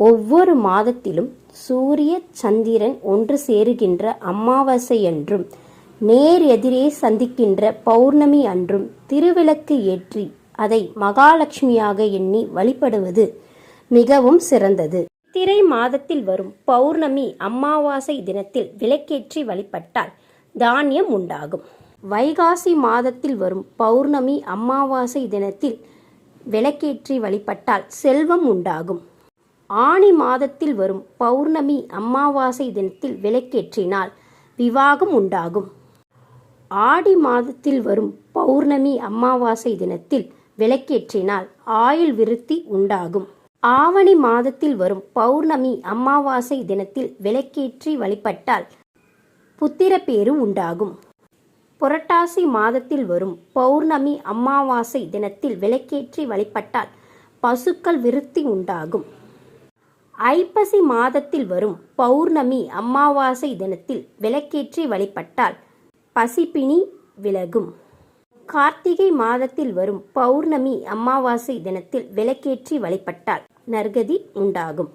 ஒவ்வொரு மாதத்திலும் சூரிய சந்திரன் ஒன்று சேருகின்ற அமாவாசை அன்றும் நேர் எதிரே சந்திக்கின்ற பௌர்ணமி அன்றும் திருவிளக்கு ஏற்றி அதை மகாலட்சுமியாக எண்ணி வழிபடுவது மிகவும் சிறந்தது. திரை மாதத்தில் வரும் பௌர்ணமி அமாவாசை தினத்தில் விளக்கேற்றி வழிபட்டால் தானியம் உண்டாகும். வைகாசி மாதத்தில் வரும் பௌர்ணமி அமாவாசை தினத்தில் விளக்கேற்றி வழிபட்டால் செல்வம் உண்டாகும். ஆனி மாதத்தில் வரும் பௌர்ணமி அமாவாசை தினத்தில் விளக்கேற்றினால் விவாகம் உண்டாகும். ஆடி மாதத்தில் வரும் பௌர்ணமி அமாவாசை தினத்தில் விளக்கேற்றினால் ஆயுள் விருத்தி உண்டாகும். ஆவணி மாதத்தில் வரும் பௌர்ணமி அமாவாசை தினத்தில் விளக்கேற்றி வழிபட்டால் புத்திரப்பேறு உண்டாகும். புரட்டாசி மாதத்தில் வரும் பௌர்ணமி அமாவாசை தினத்தில் விளக்கேற்றி வழிபட்டால் பசுக்கள் விருத்தி உண்டாகும். ஐப்பசி மாதத்தில் வரும் பௌர்ணமி அமாவாசை தினத்தில் விளக்கேற்றி வழிபட்டால் பசிப்பிணி விலகும். கார்த்திகை மாதத்தில் வரும் பௌர்ணமி அமாவாசை தினத்தில் விளக்கேற்றி வழிபட்டால் நற்கதி உண்டாகும்.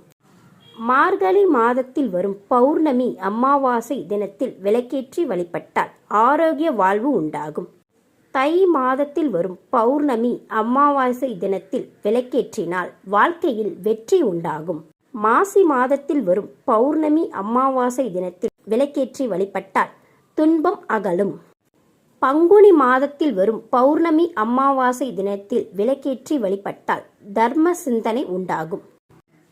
மார்கழி மாதத்தில் வரும் பௌர்ணமி அமாவாசை தினத்தில் விளக்கேற்றி வழிபட்டால் ஆரோக்கிய வாழ்வு உண்டாகும். தை மாதத்தில் வரும் பௌர்ணமி அமாவாசை தினத்தில் விளக்கேற்றினால் வாழ்க்கையில் வெற்றி உண்டாகும். மாசி மாதத்தில் வரும் பௌர்ணமி அமாவாசை தினத்தில் விளக்கேற்றி வழிபட்டால் துன்பம் அகலும். பங்குனி மாதத்தில் வரும் பௌர்ணமி அமாவாசை தினத்தில் விளக்கேற்றி வழிபட்டால் தர்ம சிந்தனை உண்டாகும்.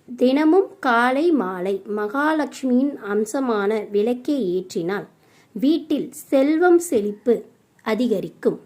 தினமும் காலை மாலை மகாலட்சுமியின் அம்சமான விளக்கை ஏற்றினால் வீட்டில் செல்வம் செழிப்பு அதிகரிக்கும்.